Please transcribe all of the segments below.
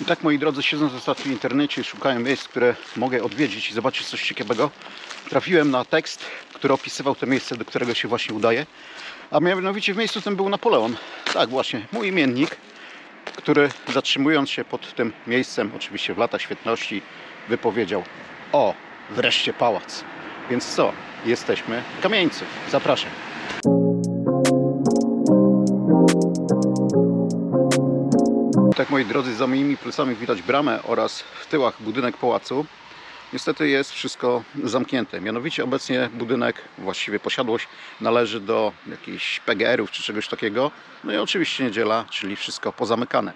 I tak moi drodzy, siedząc ostatnio w internecie i szukałem miejsc, które mogę odwiedzić i zobaczyć coś ciekawego, trafiłem na tekst, który opisywał to miejsce, do którego się właśnie udaję. A mianowicie w miejscu tym był Napoleon. Tak właśnie, mój imiennik, który zatrzymując się pod tym miejscem, oczywiście w latach świetności, wypowiedział: O, wreszcie pałac. Więc co? Jesteśmy w kamieńcu. Zapraszam. Tak moi drodzy, za moimi plecami widać bramę oraz w tyłach budynek pałacu. Niestety jest wszystko zamknięte. Mianowicie obecnie budynek, właściwie posiadłość należy do jakichś PGR-ów czy czegoś takiego. No i oczywiście niedziela, czyli wszystko pozamykane.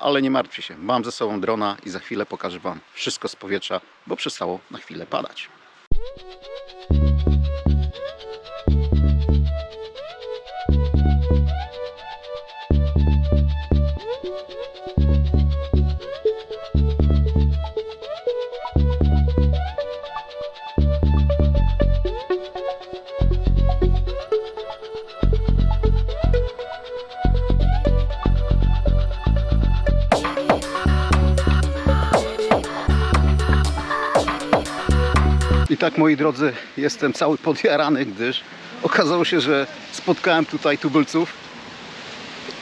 Ale nie martwcie się, mam ze sobą drona i za chwilę pokażę Wam wszystko z powietrza, bo przestało na chwilę padać. I tak moi drodzy, jestem cały podjarany, gdyż okazało się, że spotkałem tutaj tubylców.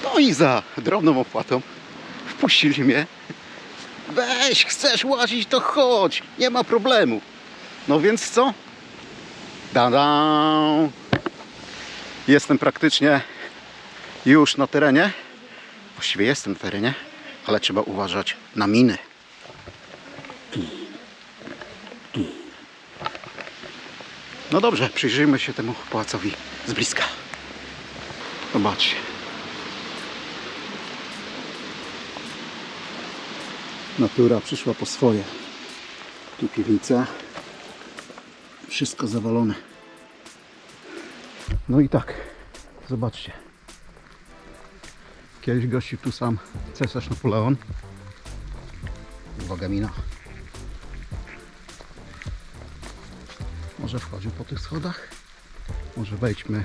No i za drobną opłatą wpuścili mnie. Weź, chcesz łazić, to chodź, nie ma problemu. No więc co? Da -da. Jestem praktycznie już na terenie. Właściwie jestem na terenie, ale trzeba uważać na miny. No dobrze, przyjrzyjmy się temu pałacowi z bliska. Zobaczcie. Natura przyszła po swoje. Tu piwnica. Wszystko zawalone. No i tak, zobaczcie. Kiedyś gościł tu sam cesarz Napoleon. Uwaga mina. Może wchodził po tych schodach? Może wejdźmy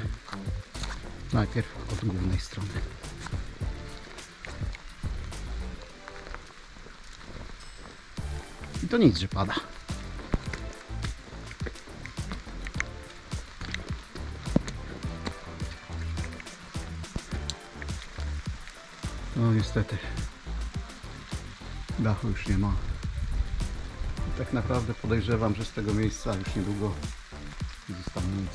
najpierw od głównej strony. I to nic, że pada. No niestety dachu już nie ma. I tak naprawdę podejrzewam, że z tego miejsca już niedługo nie zostanie nic.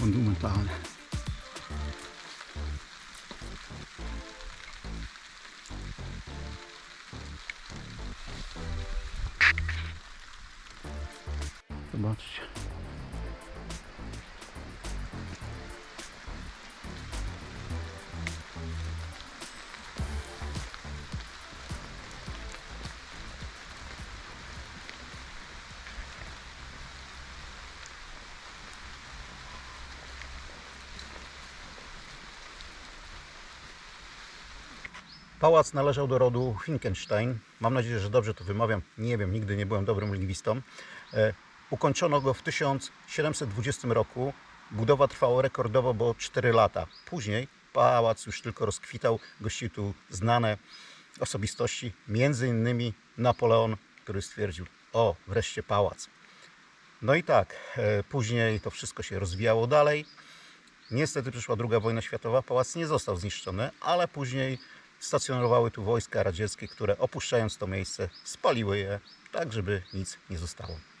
Monumentalne. Zobaczcie. Pałac należał do rodu Finkenstein. Mam nadzieję, że dobrze to wymawiam. Nie wiem, nigdy nie byłem dobrym lingwistą. Ukończono go w 1720 roku. Budowa trwała rekordowo, bo 4 lata. Później pałac już tylko rozkwitał. Gościły tu znane osobistości, między innymi Napoleon, który stwierdził: O, wreszcie pałac. No i tak, e, później to wszystko się rozwijało dalej. Niestety przyszła II wojna światowa, pałac nie został zniszczony, ale później stacjonowały tu wojska radzieckie, które opuszczając to miejsce spaliły je, tak żeby nic nie zostało.